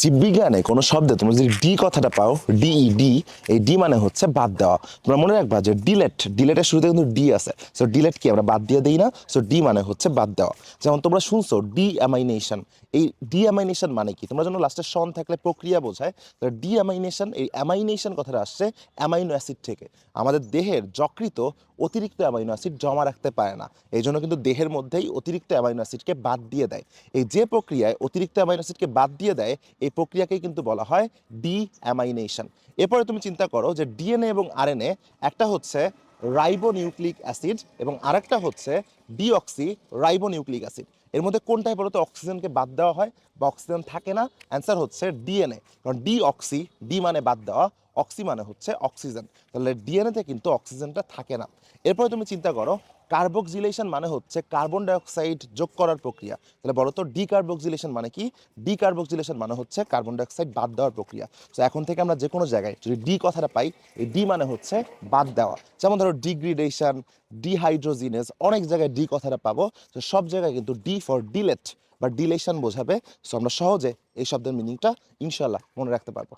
জীববিজ্ঞানে কোনো শব্দে তোমরা যদি ডি কথাটা পাও, ডিই, ডি, এই ডি মানে হচ্ছে বাদ দেওয়া। তোমরা মনে রাখবা যে ডিলেট, ডিলেটের শুরুতে কিন্তু ডি আছে। সো ডিলেট কি? আমরা বাদ দিয়ে দিই না। সো ডি মানে হচ্ছে বাদ দেওয়া। যেমন তোমরা শুনছো ডি অ্যামাইনেশন এই ডি অ্যামাইনেশন মানে কি? তোমরা যেন লাস্টে সন থাকলে প্রক্রিয়া বোঝায়। তো ডি অ্যামাইনেশন এই অ্যামাইনেশন কথাটা আসছে অ্যামাইনো অ্যাসিড থেকে। আমাদের দেহের যকৃত অতিরিক্ত অ্যামাইনো অ্যাসিড জমা রাখতে পারে না। এই জন্য কিন্তু দেহের মধ্যেই অতিরিক্ত অ্যামাইনো অ্যাসিডকে বাদ দিয়ে দেয়। এই যে প্রক্রিয়ায় অতিরিক্ত অ্যামাইনো অ্যাসিডকে বাদ দিয়ে দেয়, এই প্রক্রিয়াকেই কিন্তু বলা হয় ডি অ্যামাইনেশন এরপরে তুমি চিন্তা করো যে ডিএনএ এবং আরএনএ, একটা হচ্ছে রাইবোনিউক্লিক অ্যাসিড এবং আরেকটা হচ্ছে ডিঅক্সি রাইবোনিউক্লিক অ্যাসিড। এর মধ্যে কোনটায় বলতো অক্সিজেনকে বাদ দেওয়া হয় বা অক্সিজেন থাকে না, অ্যান্সার হচ্ছে ডিএনএ। কারণ ডিঅক্সি, ডি মানে বাদ দেওয়া অক্সি মানে হচ্ছে অক্সিজেন। তাহলে ডিএনএতে কিন্তু অক্সিজেনটা থাকে না। এরপরে তুমি চিন্তা করো কার্বক্সিলেশন মানে হচ্ছে কার্বন ডাইঅক্সাইড যোগ করার প্রক্রিয়া। তাহলে বলো তো ডিকার্বক্সিলেশন মানে কি? ডিকার্বক্সিলেশন মানে হচ্ছে কার্বন ডাইঅক্সাইড বাদ দেওয়ার প্রক্রিয়া। তো এখন থেকে আমরা যে কোনো জায়গায় যদি ডি কথাটা পাই, এই ডি মানে হচ্ছে বাদ দেওয়া। যেমন ধরো ডিগ্রিডেশন ডিহাইড্রোজিনেস অনেক জায়গায় ডি কথাটা পাবো। তো সব জায়গায় কিন্তু ডি ফর ডিলেট বা ডিলেশন বোঝাবে। সো আমরা সহজে এই শব্দের মিনিংটা ইনশাল্লাহ মনে রাখতে পারব।